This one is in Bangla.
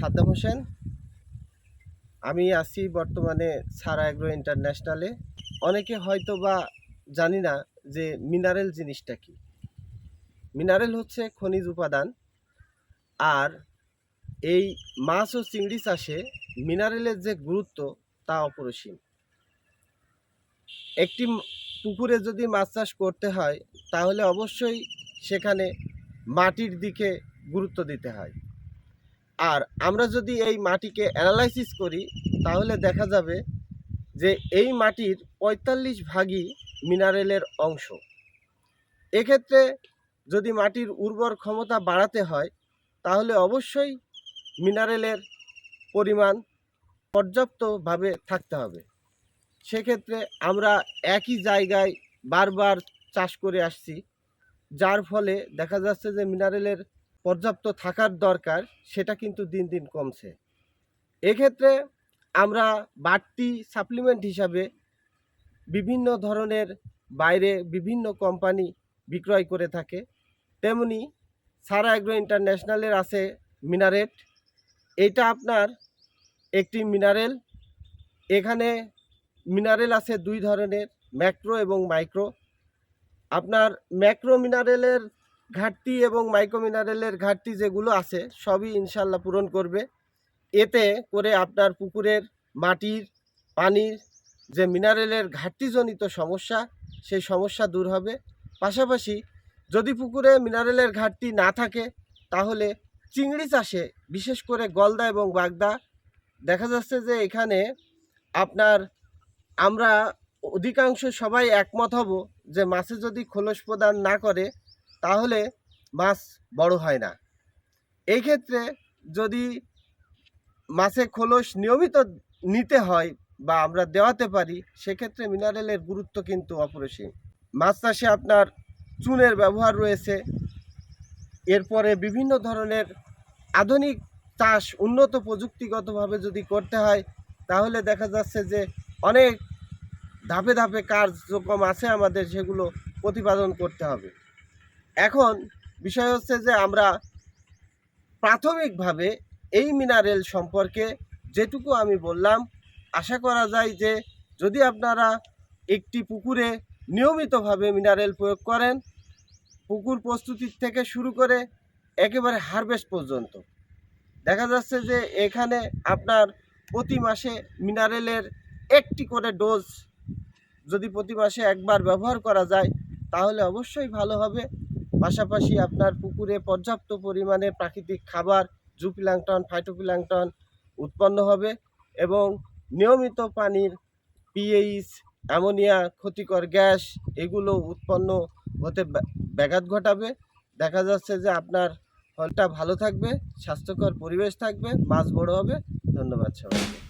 সাদ্দাম হোসেন। আমি আছি বর্তমানে সারা অ্যাগ্রো ইন্টারন্যাশনালে। অনেকে হয়তো বা জানি না যে মিনারেল জিনিসটা কি। মিনারেল হচ্ছে খনিজ উপাদান। আর এই মাছ ও চিংড়ি চাষে মিনারেলের যে গুরুত্ব তা অপরিসীম। একটি পুকুরে যদি মাছ চাষ করতে হয়, তাহলে অবশ্যই সেখানে মাটির দিকে গুরুত্ব দিতে হয়। আর আমরা যদি এই মাটিকে অ্যানালাইসিস করি, তাহলে দেখা যাবে যে এই মাটির পঁয়তাল্লিশ ভাগই মিনারেলের অংশ। এক্ষেত্রে যদি মাটির উর্বর ক্ষমতা বাড়াতে হয়, তাহলে অবশ্যই মিনারেলের পরিমাণ পর্যাপ্তভাবে থাকতে হবে। সেক্ষেত্রে আমরা একই জায়গায় বারবার চাষ করে আসছি, যার ফলে দেখা যাচ্ছে যে মিনারেলের পর্যাপ্ত থাকার দরকার, সেটা কিন্তু দিন দিন কমছে। এক্ষেত্রে আমরা বাড়তি সাপ্লিমেন্ট হিসাবে বিভিন্ন ধরনের বাইরে বিভিন্ন কোম্পানি বিক্রয় করে থাকে। তেমনি সারা অ্যাগ্রো ইন্টারন্যাশনালের আছে মিনারেট। এটা আপনার একটি মিনারেল এখানে মিনারেল আছে দুই ধরনের ম্যাক্রো এবং মাইক্রো আপনার ম্যাক্রো মিনারেলের ঘাটতি এবং মাইক্রো মিনারেলের ঘাটতি যেগুলো আছে, সবই ইনশাল্লাহ পূরণ করবে। এতে করে আপনার পুকুরের মাটির, পানির যে মিনারেলের ঘাটতিজনিত সমস্যা, সেই সমস্যা দূর হবে। পাশাপাশি যদি পুকুরে মিনারেলের ঘাটতি না থাকে, তাহলে চিংড়ি চাষে, বিশেষ করে গলদা এবং বাগদা, দেখা যাচ্ছে যে এখানে আপনার আমরা অধিকাংশ সবাই একমত হব যে মাছে যদি খোলস প্রদান না করে তাহলে মাছ বড় হয় না। এই ক্ষেত্রে যদি মাছে খোলস নিয়মিত নিতে হয় বা আমরা দেওয়াতে পারি, সেক্ষেত্রে মিনারেলের গুরুত্ব কিন্তু অপরিসীম। মাছ চাষে আপনার চুনের ব্যবহার রয়েছে। এরপরে বিভিন্ন ধরনের আধুনিক চাষ উন্নত প্রযুক্তিগতভাবে যদি করতে হয়, তাহলে দেখা যাচ্ছে যে অনেক ধাপে ধাপে কার্যক্রম আছে আমাদের, সেগুলো প্রতিপাদন করতে হবে। এখন বিষয় হচ্ছে যে আমরা প্রাথমিকভাবে এই মিনারেল সম্পর্কে যেটুকু আমি বললাম, আশা করা যায় যে যদি আপনারা একটি পুকুরে নিয়মিতভাবে মিনারেল প্রয়োগ করেন, পুকুর প্রস্তুতির থেকে শুরু করে একেবারে হারভেস্ট পর্যন্ত। দেখা যাচ্ছে যে এখানে আপনার প্রতি মাসে মিনারেলের একটি করে ডোজ যদি প্রতি মাসে একবার ব্যবহার করা যায়, তাহলে অবশ্যই ভালো হবে। পাশাপাশি আপনার পুকুরে পর্যাপ্ত পরিমাণে প্রাকৃতিক খাবার জুপ্লাংটন ফাইটোপ্লাংটন উৎপন্ন হবে এবং নিয়মিত পানির পিএইচ, অ্যামোনিয়া, ক্ষতিকর গ্যাস এগুলো উৎপন্ন হতে ব্য- ব্যাঘাত ঘটাবে। দেখা যাচ্ছে যে আপনার ফলটা ভালো থাকবে, স্বাস্থ্যকর পরিবেশ থাকবে, মাছ বড় হবে। ধন্যবাদ সবাইকে।